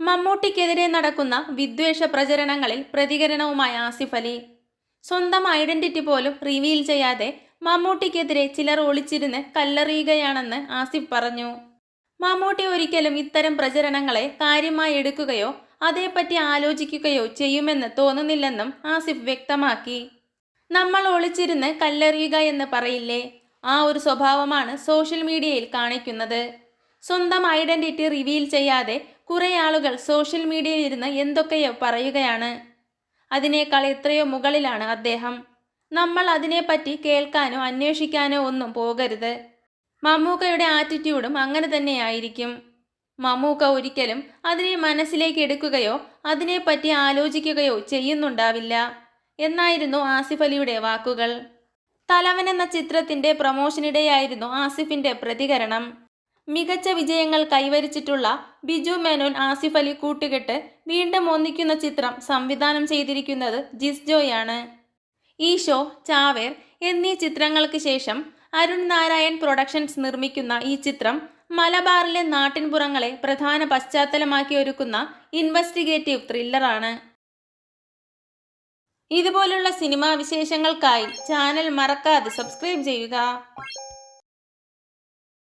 മമ്മൂട്ടിക്കെതിരെ നടക്കുന്ന വിദ്വേഷ പ്രചരണങ്ങളിൽ പ്രതികരണവുമായി ആസിഫ് അലി. സ്വന്തം ഐഡന്റിറ്റി പോലും റിവീൽ ചെയ്യാതെ മമ്മൂട്ടിക്കെതിരെ ചിലർ ഒളിച്ചിരുന്ന് കല്ലെറിയുകയാണെന്ന് ആസിഫ് പറഞ്ഞു. മമ്മൂട്ടി ഒരിക്കലും ഇത്തരം പ്രചരണങ്ങളെ കാര്യമായി എടുക്കുകയോ അതേപ്പറ്റി ആലോചിക്കുകയോ ചെയ്യുമെന്ന് തോന്നുന്നില്ലെന്നും ആസിഫ് വ്യക്തമാക്കി. നമ്മൾ ഒളിച്ചിരുന്ന് കല്ലെറിയുക എന്ന് പറയില്ലേ? ആ ഒരു സ്വഭാവമാണ് സോഷ്യൽ മീഡിയയിൽ കാണിക്കുന്നത്. സ്വന്തം ഐഡന്റിറ്റി റിവീൽ ചെയ്യാതെ കുറെ ആളുകൾ സോഷ്യൽ മീഡിയയിൽ ഇരുന്ന് എന്തൊക്കെയോ പറയുകയാണ്? അതിനേക്കാൾ എത്രയോ മുകളിലാണ് അദ്ദേഹം. നമ്മൾ അതിനെപ്പറ്റി കേൾക്കാനോ അന്വേഷിക്കാനോ ഒന്നും പോകരുത്. മമ്മൂക്കയുടെ ആറ്റിറ്റ്യൂഡും അങ്ങനെ തന്നെയായിരിക്കും മമ്മൂക്ക ഒരിക്കലും അതിനെ മനസ്സിലേക്ക് എടുക്കുകയോ അതിനെപ്പറ്റി ആലോചിക്കുകയോ ചെയ്യുന്നുണ്ടാവില്ല. എന്നായിരുന്നു ആസിഫ് അലിയുടെ വാക്കുകൾ. തലവൻ എന്ന ചിത്രത്തിന്റെ പ്രമോഷനിടെയായിരുന്നു ആസിഫിന്റെ പ്രതികരണം. മികച്ച വിജയങ്ങൾ കൈവരിച്ചിട്ടുള്ള ബിജു മേനോൻ ആസിഫ് അലി കൂട്ടുകെട്ട് വീണ്ടും ഒന്നിക്കുന്ന ചിത്രം സംവിധാനം ചെയ്തിരിക്കുന്നത് ജിസ്ജോയാണ് ഈ ഷോ ചാവേർ എന്നീ ചിത്രങ്ങൾക്ക് ശേഷം അരുൺ നാരായൺ പ്രൊഡക്ഷൻസ് നിർമ്മിക്കുന്ന ഈ ചിത്രം മലബാറിലെ നാട്ടിൻപുറങ്ങളെ പ്രധാന പശ്ചാത്തലമാക്കി ഒരുക്കുന്ന ഇൻവെസ്റ്റിഗേറ്റീവ് ത്രില്ലറാണ്. ഇതുപോലുള്ള സിനിമാ വിശേഷങ്ങൾക്കായി ചാനൽ മറക്കാതെ സബ്സ്ക്രൈബ് ചെയ്യുക.